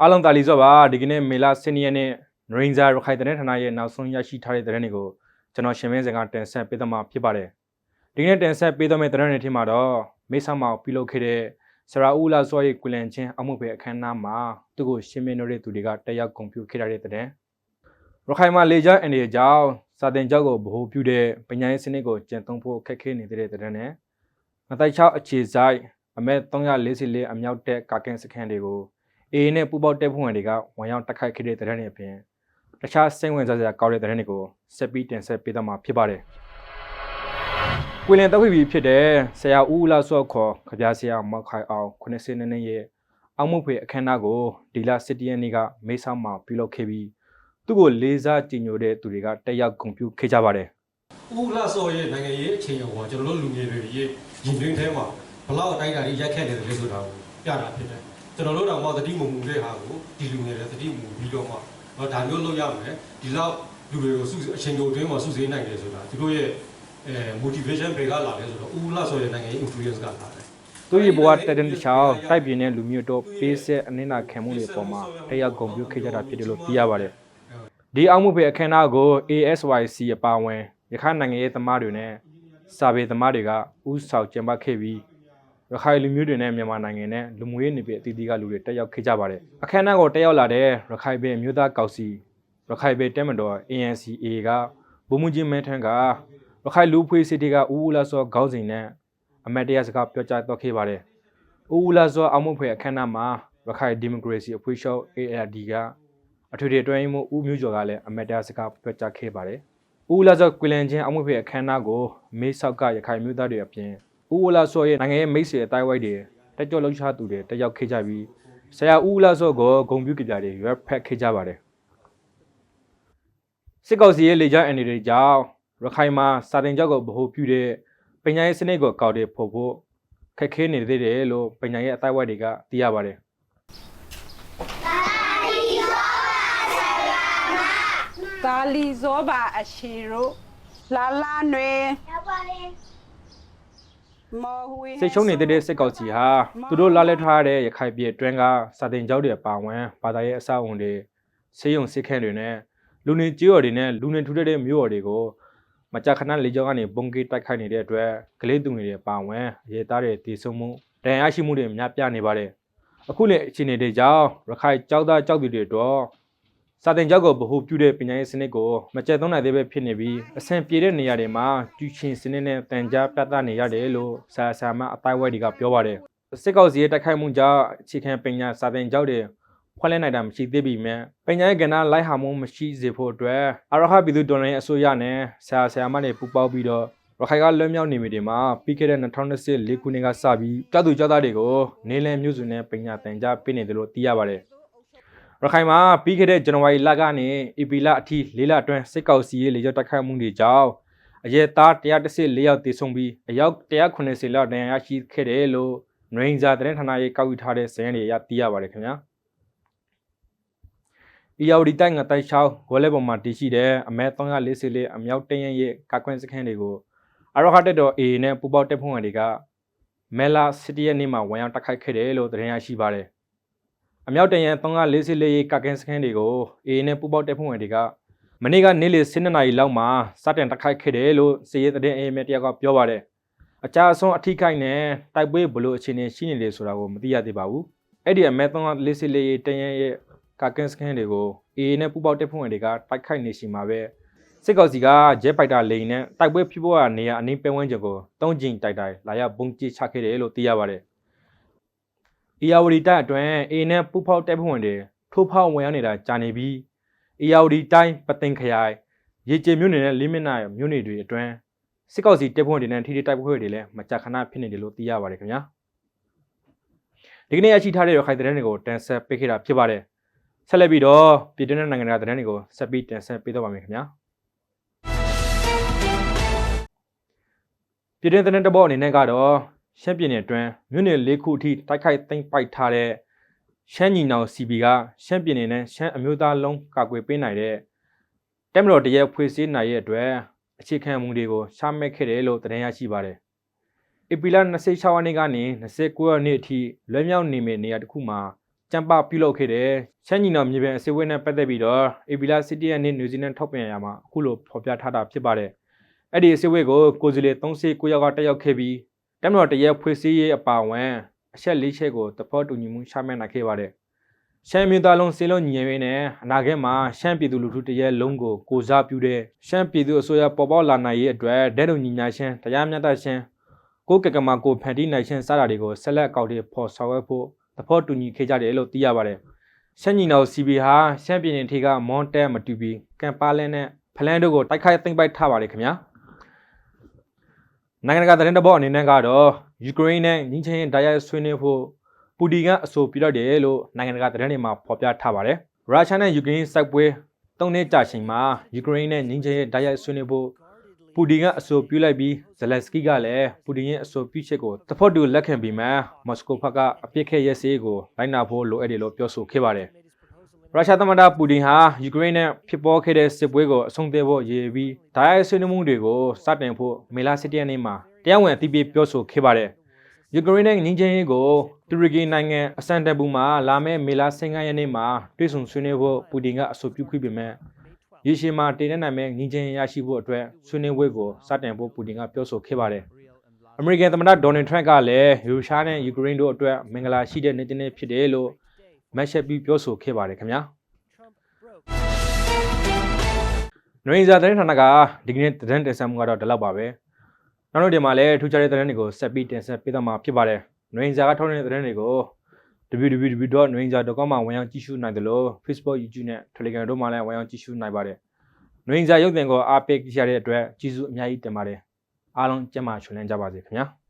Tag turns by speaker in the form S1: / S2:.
S1: အားလုံးတာလီစောပါဒီကနေ့မေလ10ရက်နေ့နရင်ဇာရခိုင်တဲ့ဌာနရဲ့နောက်ဆုံးရရှိထားတဲ့သတင်းတွေကိုကျွန်တော်ရှင်မင်းစင်ကတင်ဆက်ပေးသွားမှာဖြစ်ပါတယ်ဒီကနေ့တင်ဆက်ပေးသွားမယ့်သတင်းတွေထဲမှာတော့မေဆာမောင်ပြုလုပ်ခဲ့တဲ့ဆရာဦးလာစောရဲ့ကွလန်ချင်းအမှုပဲအခမ်းအနားမှာသူ့ကိုရှင်မင်းတို့တဲ့သူတွေကတက်ရောက်ဂုဏ်ပြုခဲ့ရတဲ့သတင်းရခိုင်မှာလေကြောင်းအန်ဒီကြောင့်စာတင်ကြောက်ကိုဗဟိုပြုတဲ့ပညာရေးစနစ်ကိုကျင့်သုံးဖို့ခက်ခဲနေတဲ့သတင်းနဲ့မတိုက်ချောက်အခြေဆိုင်အမဲ344အမြောက်တဲ့ကာကင်စခန်းတွေကို အေးနဲ့ပူပေါက်တက်ဖွင့်တွေကဝန်ရောက်တက်ခိုက်ခဲ့တဲ့တဲ့တွေအပြင်တခြားစိတ်ဝင်စားစရာကောင်းတဲ့တဲ့တွေကိုဆက်ပြီးတင်ဆက်ပေးသွားမှာဖြစ်ပါတယ်။ကွေလင်တက်ခွေပြီးဖြစ်တဲ့ဆရာဦးဦးလာစော့ခေါ်ခပြားဆရာမောက်ခိုင်အောင်90နှစ်နဲ့ရဲ့အောက်မှုဖေအခမ်းအနားကိုဒီလ7ရက်နေ့ကမေဆောက်မှာပြုလုပ်ခဲ့ပြီးသူ့ကိုလေးစားကြည်ညိုတဲ့သူတွေကတက်ရောက်ဂုဏ်ပြုခဲ့ကြပါတယ်
S2: ဦးလာစောရဲ့နိုင်ငံရေးအခြေအနေကိုကျွန်တော်တို့လူငယ်တွေရဲ့ရင်သွင်းထဲမှာဘလောက်အတိုင်းအတာကြီးရိုက်ခတ်နေတယ်လဲဆိုတာကိုပြတာဖြစ်တယ် ကျွန်တော်တို့တော့မှသတိမမှုတဲ့ဟာကိုဒီလူငယ်တွေသတိမမှုပြီးတော့မှတော့ဒါမျိုးလုပ်ရမယ်ဒီလောက်လူတွေကိုစုအချိန်တိုအတွင်းမှာစုစည်းနိုင်တယ်ဆိုတာသူတို့ရဲ့အဲ motivation တွေကလာလဲဆိုတော့ဦးလာစောရဲ့နိုင်ငံရေး influence ကလာတယ်။
S1: သူ့ရဲ့ဘဝတက်တဲ့တခြားတိုက်ပြင်းတဲ့လူမျိုးတို့ပေးဆက်အနစ်နာခံမှုတွေပေါ်မှာတက်ရောက်ဂုဏ်ပြုခဲ့ကြတာဖြစ်တယ်လို့သိရပါတယ်။ဒီအောင်မှုဖေအခမ်းအနားကို ASYC အပါအဝင်ရခိုင်နိုင်ငံရေးသမားတွေနဲ့စာပေသမားတွေကဥဆောင်ကျင်းပခဲ့ပြီး ရခိုင်လူမျိုးတွေနဲ့မြန်မာနိုင်ငံနဲ့လူမျိုးရေးနေပြည်အသီးသီးကလူတွေတက်ရောက်ခဲ့ကြပါတယ်။အခမ်းအနားကိုတက်ရောက်လာတဲ့ရခိုင်ပြည်မြို့သားကောင်စီရခိုင်ပြည်တက်မတော် ANCA ကဘုံမှုကြီးမဲထန်းကရခိုင်လူဖွေးစစ်တီကဦးဦးလာစောခေါင်းစဉ်နဲ့အမတ်တရားစကားပြောကြားတော့ခဲ့ပါတယ်။ဦးဦးလာစောအောင်မှုဖေအခမ်းအနားမှာရခိုင်ဒီမိုကရေစီအဖွဲ့ချုပ် ALD ကအထွေထွေအတွင်းရေးမှူးဦးမျိုးကျော်ကလည်းအမတ်တရားစကားပြောကြားခဲ့ပါတယ်။ဦးလာစောကွေလန်ချင်းအောင်မှုဖေအခမ်းအနားကိုမေးဆောက်ကရခိုင်မျိုးသားတွေအပြင် ဦးဦးလာစောရဲ့နိုင်ငံရေးမိတ်ဆွေအတိုင်းဝိုက်တွေတက်ကြွလှုပ်ရှားသူတွေတက်ရောက်ခဲ့ကြပြီးဆရာဦးဦးလာစောကိုဂုံပြုကြပြတွေရွက်ဖက်ခဲ့ကြပါတယ်။စစ်ကောင်စီရဲ့လေကြောင်းအန်ဒီတွေကြောင့်ရခိုင်မှာစာတင်ကြောက်ကိုဗဟိုပြုတဲ့ပညာရေးစနစ်ကိုကောက်တဲ့ဖို့ဖို့ခက်ခဲနေသေးတယ်လို့ပညာရေးအတိုင်းဝိုက်တွေကသိရပါတယ်
S3: တာလီဇောပါအရှိရိုလာလာနွေမော်ဟွေ
S1: စိတ်ရှုံးနေတဲ့စစ်ကောင်စီဟာသူတို့လာလက်ထားတဲ့ရခိုင်ပြည်တွင်းကစာတင်ကြောက်တွေပါဝင်ဘာသာရေးအဆောက်အုံတွေဆေးရုံစစ်ခန်းတွေနဲ့လူနေကြေးော်တွေနဲ့လူနေထူထပ်တဲ့မြို့ော်တွေကိုမကြာခဏလေကြောင်းကနေပုံကေးတိုက်ခိုက်နေတဲ့အတွက်ကလေးသူငယ်တွေပါဝင်ရေသားတွေတည်ဆုံမှုဒဏ်ရာရှိမှုတွေများပြားနေပါတယ်အခုလေအခြေအနေတွေကြောင့်ရခိုင်ကြောက်သားကြောက်သူတွေတော့ စာတင်ကြောက်ကိုဗဟုပြုတဲ့ပညာရေးစနစ်ကိုမကျက်သုံးနိုင်သေးပဲဖြစ်နေပြီးအဆင်ပြေတဲ့နေရာတွေမှာကျူချင်းစနစ်နဲ့တန်ကြားပြသနေရတယ်လို့ဆာဆာမအတိုင်းဝဲတွေကပြောပါတယ်စစ်ကောင်စီရဲ့တိုက်ခိုက်မှုကြောင့်အခြေခံပညာစာတင်ကြောက်တွေဖွင့်လှစ်နိုင်တာမရှိသေးပေမဲ့ပညာရေးကဏ္ဍလိုက်ဟာမှုမရှိစေဖို့အတွက်အရဟပြည်သူတော်လှန်ရေးအစိုးရနဲ့ဆာဆာမတွေပူးပေါင်းပြီးတော့ရခိုင်ကလွတ်မြောက်နေမိတွေမှာပြီးခဲ့တဲ့2024ခုနှစ်ကစပြီးကြောက်သူကြောက်သားတွေကိုနေလည်မျိုးစုံနဲ့ပညာသင်ကြားပေးနေတယ်လို့သိရပါတယ် ရခိုင်မှာပြီးခဲ့တဲ့ဇန်နဝါရီလကနေဧပြီလအထိ၄လအတွင်းစစ်ကောင်စီရဲ့လေကြောင်းတိုက်ခိုက်မှုတွေကြောင့်အရဲသား114ယောက်တည်ဆုံပြီးအယောက်190လောက်ဒဏ်ရာရရှိခဲ့တယ်လို့နရင်ဇာသတင်းဌာနရဲ့ကောက်ယူထားတဲ့စာရင်းတွေအရသိရပါတယ်ခင်ဗျာ။အီယော်ဒီတိုင်းငတိုင်းချောင်းဝဲလဲပေါ်မှာတည်ရှိတဲ့အမဲ344အမြောက်တရရဲ့ကာကွင်းစခန်းတွေကိုအရဟတက်တော် A နဲ့ပူပေါက်တက်ဖွင့်ဝင်တွေကမဲလာစီတီရဲ့နေ့မှာဝန်ရောက်တိုက်ခိုက်ခဲ့တယ်လို့သတင်းရရှိပါတယ်။ အမြောက်တရန်344ရဲ့ကာကွင်းစခန်းတွေကို A နဲ့ပူပေါက်တက်ဖွင့်ဝင်တွေကမနေ့ကနေ့လယ်7နာရီလောက်မှာစတင်တိုက်ခိုက်ခဲ့တယ်လို့စီရဲသတင်းအေးမြတယောက်ကပြောပါတယ်။အကြအဆုံးအထိခိုက်နဲ့တိုက်ပွဲဘလို့အခြေအနေရှိနေတယ်ဆိုတာကိုမသိရသေးပါဘူး။အဲ့ဒီအမဲ344ရဲ့တရန်ရဲ့ကာကင်စကန်တွေကို AA နဲ့ပူပေါက်တက်ဖွင့်တွေကတိုက်ခိုက်နေရှိမှာပဲစစ်ကောင်စီကဂျက်ပိုက်တာလိန်နဲ့တိုက်ပွဲဖြစ်ပေါ်ရာနေရာအနည်းပဲဝန်းကျင်ကိုတုံးကျင်တိုက်တိုင်းလာရောက်ပုံကျချခဲ့တယ်လို့သိရပါတယ်။ အီယာဝတီတပ်အတွင်း AA နဲ့ပူပေါက်တက်ဖွင့်တွေထိုးဖောက်ဝင်ရောက်နေတာကြာနေပြီးအီယာဝတီတိုင်းပတင်ခရိုင်ရေကျမြို့နယ်နဲ့လိမင်နာမြို့နယ်တွေအတွင်းစစ်ကောင်စီတက်ဖွင့်တွေနဲ့ထိထိတိုက်ပွဲတွေလည်းမကြာခဏဖြစ်နေတယ်လို့သိရပါတယ်ခင်ဗျာ။ဒီကနေ့ရရှိထားတဲ့ရခိုင်သတင်းတွေကိုတင်ဆက်ပေးခဲ့တာဖြစ်ပါတယ်။ဆက်လက်ပြီးတော့ပြည်တွင်းနိုင်ငံတကာသတင်းတွေကိုဆက်ပြီးတင်ဆက်ပေးတော့ပါမယ်ခင်ဗျာပြည်တွင်းသတင်းတဘောအနေနဲ့ကတော့ ရှမ်းပြည်နယ်အတွင်းမြို့နယ်၄ခုအထိတိုက်ခိုက်သိမ်းပိုက်ထားတဲ့ရှမ်းညီနောင် CB ကရှမ်းပြည်နယ်နဲ့ရှမ်းအမျိုးသားလုံးကာကွယ်ပေးနိုင်တဲ့တက်မတော်တရက်ဖွေစည်းနိုင်ရဲ့အတွက်အခြေခံမူတွေကိုရှားမဲ့ခဲ့တယ်လို့သတင်းရရှိပါတယ်။ဧပြီလ26ရက်နေ့ကနေ29ရက်နေ့အထိလွှဲမြောက်နေမယ့်နေရာတစ်ခုမှာကျန်းပပြုလုပ်ခဲ့တဲ့ရှမ်းညီနောင်မြေပြင်အစည်းအဝေးနဲ့ပတ်သက်ပြီးတော့အေဘီလာစီတီယန်နဲ့နယူးဇီလန်ထောက်ပြန်ရမှာအခုလိုဖော်ပြထားတာဖြစ်ပါတယ်အဲ့ဒီအစည်းအဝေးကိုကိုယ်စီလေ39ယောက်ကတက်ရောက်ခဲ့ပြီး တမတော်တရဲဖွေးစည်းရေးအပါအဝင်အချက်၄ချက်ကိုသဘောတူညီမှုချမှတ်နိုင်ခဲ့ပါတယ်ရှမ်းပြည်သားလုံးစေလုံးညီရင်းနဲ့အနာဂတ်မှာရှမ်းပြည်သူလူထုတရဲလုံးကိုကိုစားပြုတဲ့ရှမ်းပြည်သူအစိုးရပေါ်ပေါက်လာနိုင်ရေးအတွက်ဒဲတုံညီညာရှင်းတရားမျှတရှင်းကိုကကမာကိုဖန်တီးနိုင်ရှင်းစတာတွေကိုဆက်လက်အကောက်တွေဖော်ဆောင်ရွက်ဖို့သဘောတူညီခဲ့ကြတယ်လို့သိရပါတယ်ရှမ်းညီနောင် CB ဟာရှမ်းပြည်နယ်ထေကမွန်တဲမတူပီကမ်ပါလန်နဲ့ဖလန်တို့ကိုတိုက်ခိုက်သိမ်းပိုက်ထားပါတယ်ခင်ဗျာ နိုင်ငံတကာသတင်းတဘောအနေနဲ့ကတော့ယူကရိန်းနဲ့ညီချင်းတိုက်ရိုက်ဆွေးနွေးဖို့ပူတီကအဆိုပြုလိုက်တယ်လို့နိုင်ငံတကာသတင်းတွေမှာဖော်ပြထားပါတယ်ရုရှားနဲ့ယူကရိန်းစိုက်ပွဲ၃နှစ်ကြာချိန်မှာယူကရိန်းနဲ့ညီချင်းတိုက်ရိုက်ဆွေးနွေးဖို့ပူတီကအဆိုပြုလိုက်ပြီးဇလက်စကီကလည်းပူတင်ရဲ့အဆိုပြုချက်ကိုသဘောတူလက်ခံပြီးမှမော်စကိုဘက်ကအပြစ်ခဲရဲစေးကိုလိုက်နာဖို့လိုအပ်တယ်လို့ပြောဆိုခဲ့ပါတယ် ရုရှားသမ္မတပူတင်ဟာယူကရိန်းနဲ့ဖြစ်ပေါ်ခဲ့တဲ့စစ်ပွဲကိုအဆုံးသတ်ဖို့ရည်ပြီးဓာတ်ရိုက်ဆွေးနွေးမှုတွေကိုစတင်ဖို့မေလ17ရက်နေ့မှာတရားဝင်အသိပေးပြောဆိုခဲ့ပါတယ်ယူကရိန်းနဲ့ငင်းချင်းရေးကိုတူရကီနိုင်ငံအစတန်ဘူမှာလာမယ့်မေလ15ရက်နေ့မှာတွေ့ဆုံဆွေးနွေးဖို့ပူတင်ကအဆိုပြုခွင့်ပေးမဲ့ရေရှည်မှာတည်နေနိုင်မဲ့ငင်းချင်းရရှိဖို့အတွက်ဆွေးနွေးပွဲကိုစတင်ဖို့ပူတင်ကပြောဆိုခဲ့ပါတယ်အမေရိကန်သမ္မတဒေါ်နယ်ထရန့်ကလည်းရုရှားနဲ့ယူကရိန်းတို့အတွက်မင်္ဂလာရှိတဲ့နေ့တစ်နေ့ဖြစ်တယ်လို့ မက်ဆက်ပြီးပြောဆိုခဲ့ပါတယ်ခင်ဗျာနရိဇာသတင်းဌာနကဒီကနေ့သတင်းတင်ဆက်မှုကတော့ဒီလောက်ပါပဲနောက်တော့ဒီမှာလည်းထူးခြားတဲ့သတင်းတွေကိုဆက်ပြီးတင်ဆက်ပေးသွားမှာဖြစ်ပါတယ်နရိဇာကထုတ်နေတဲ့သတင်းတွေကို www.nrinja.com မှာဝင်ရောက်ကြည့်ရှုနိုင်တယ်လို့ Facebook, YouTube နဲ့ Telegram တို့မှာလည်းဝင်ရောက်ကြည့်ရှုနိုင်ပါတယ်။နရင်စာရုပ်သင်ကိုအားပေးကြရတဲ့အတွက်ကျေးဇူးအများကြီးတင်ပါတယ်။အားလုံးကျန်းမာချွန်လန်းကြပါစေခင်ဗျာ။